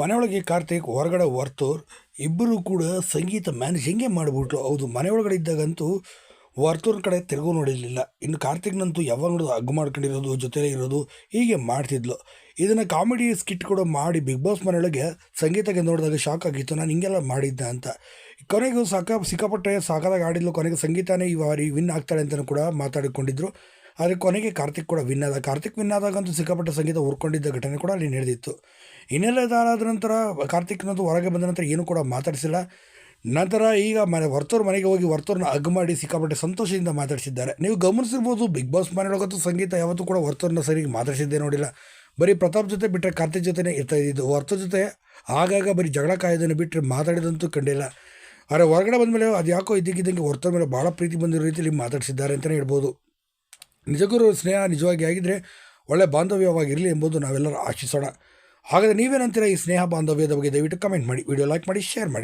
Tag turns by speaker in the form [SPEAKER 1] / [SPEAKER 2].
[SPEAKER 1] ಮನೆಯೊಳಗೆ ಕಾರ್ತಿಕ್, ಹೊರಗಡೆ ವರ್ತೂರ್, ಇಬ್ಬರು ಕೂಡ ಸಂಗೀತ ಮ್ಯಾನೇಜ್ ಹೆಂಗೆ ಮಾಡಿಬಿಟ್ರು? ಹೌದು, ಮನೆಯೊಳಗಡೆ ಇದ್ದಾಗಂತೂ ವರ್ತೂರ್ ಕಡೆ ತಿರುಗು ನೋಡಿರಲಿಲ್ಲ. ಇನ್ನು ಕಾರ್ತಿಕ್ನಂತೂ ಯಾವಾಗ ನೋಡೋದು ಹಗ್ ಮಾಡ್ಕೊಂಡಿರೋದು, ಜೊತೆಲೇ ಇರೋದು, ಹೀಗೆ ಮಾಡ್ತಿದ್ಲು. ಇದನ್ನು ಕಾಮಿಡಿ ಸ್ಕಿಟ್ ಕೂಡ ಮಾಡಿ ಬಿಗ್ ಬಾಸ್ ಮನೆಯೊಳಗೆ ಸಂಗೀತಕ್ಕೆ ನೋಡಿದಾಗ ಶಾಕ್ ಆಗಿತ್ತು, ನಾನು ಹಿಂಗೆಲ್ಲ ಮಾಡಿದ್ದೆ ಅಂತ. ಕೊನೆಗೂ ಸಾಕ ಸಿಕ್ಕಾಪಟ್ಟೆ ಸಾಕಾದಾಗ ಆಡಿದ್ಲು. ಕೊನೆಗೆ ಸಂಗೀತನೇ ಈ ಬಾರಿ ವಿನ್ ಆಗ್ತಾಳೆ ಅಂತಲೂ ಕೂಡ ಮಾತಾಡಿಕೊಂಡಿದ್ರು. ಆದರೆ ಕೊನೆಗೆ ಕಾರ್ತಿಕ್ ಕೂಡ ವಿನ್ ಆದ ಕಾರ್ತಿಕ್ ವಿನ್ ಆದಾಗಂತೂ ಸಿಕ್ಕಾಪಟ್ಟೆ ಸಂಗೀತ ಉರ್ಕೊಂಡಿದ್ದ ಘಟನೆ ಕೂಡ ಅಲ್ಲಿ ನಡೆದಿತ್ತು. ಇನ್ನೆಲ್ಲ ಇದಾದ ನಂತರ ಕಾರ್ತಿಕ್ನಂತೂ ಹೊರಗೆ ಬಂದ ನಂತರ ಏನೂ ಕೂಡ ಮಾತಾಡಿಸಿಲ್ಲ. ನಂತರ ಈಗ ಮನೆ ವರ್ತೂರು ಮನೆಗೆ ಹೋಗಿ ವರ್ತೂರ್ನ ಅಗ್ ಮಾಡಿ ಸಿಕ್ಕಾಪಟ್ಟೆ ಸಂತೋಷದಿಂದ ಮಾತಾಡಿಸಿದ್ದಾರೆ. ನೀವು ಗಮನಿಸಿರ್ಬೋದು, ಬಿಗ್ ಬಾಸ್ ಮನೆಯೊಳಗಂತೂ ಸಂಗೀತ ಯಾವತ್ತೂ ಕೂಡ ವರ್ತೂರ್ನ ಸರಿಗೆ ಮಾತಾಡಿಸಿದ್ದೇ ನೋಡಿಲ್ಲ. ಬರೀ ಪ್ರತಾಪ್ ಜೊತೆ ಬಿಟ್ಟರೆ ಕಾರ್ತಿಕ್ ಜೊತೆನೇ ಇರ್ತಾ ಇದ್ದಿದ್ದು. ವರ್ತೂರ್ ಜೊತೆ ಆಗಾಗ ಬರೀ ಜಗಳ ಕಾಯೋದನ್ನು ಬಿಟ್ಟರೆ ಮಾತಾಡಿದಂತೂ ಕಂಡಿಲ್ಲ. ಆದರೆ ಹೊರಗಡೆ ಬಂದಮೇಲೆ ಅದು ಯಾಕೋ ಇದ್ದಕ್ಕಿದ್ದಂಗೆ ವರ್ತೂರ್ ಮೇಲೆ ಭಾಳ ಪ್ರೀತಿ ಬಂದಿರೋ ರೀತಿಯಲ್ಲಿ ಮಾತಾಡಿಸಿದ್ದಾರೆ ಅಂತಲೇ ಹೇಳ್ಬೋದು. ನಿಜಕ್ಕೂ ಸ್ನೇಹ ನಿಜವಾಗಿ ಆಗಿದ್ದರೆ ಒಳ್ಳೆ ಬಾಂಧವ್ಯವಾಗಿರಲಿ ಎಂಬುದು ನಾವೆಲ್ಲರೂ ಆಶಿಸೋಣ. ಹಾಗಾದರೆ ನೀವೇನಂತೀರ ಈ ಸ್ನೇಹ ಬಾಂಧವ್ಯದ ಬಗ್ಗೆ ದಯವಿಟ್ಟು ಕಮೆಂಟ್ ಮಾಡಿ ವಿಡಿಯೋ ಲೈಕ್ ಮಾಡಿ ಶೇರ್ ಮಾಡಿ.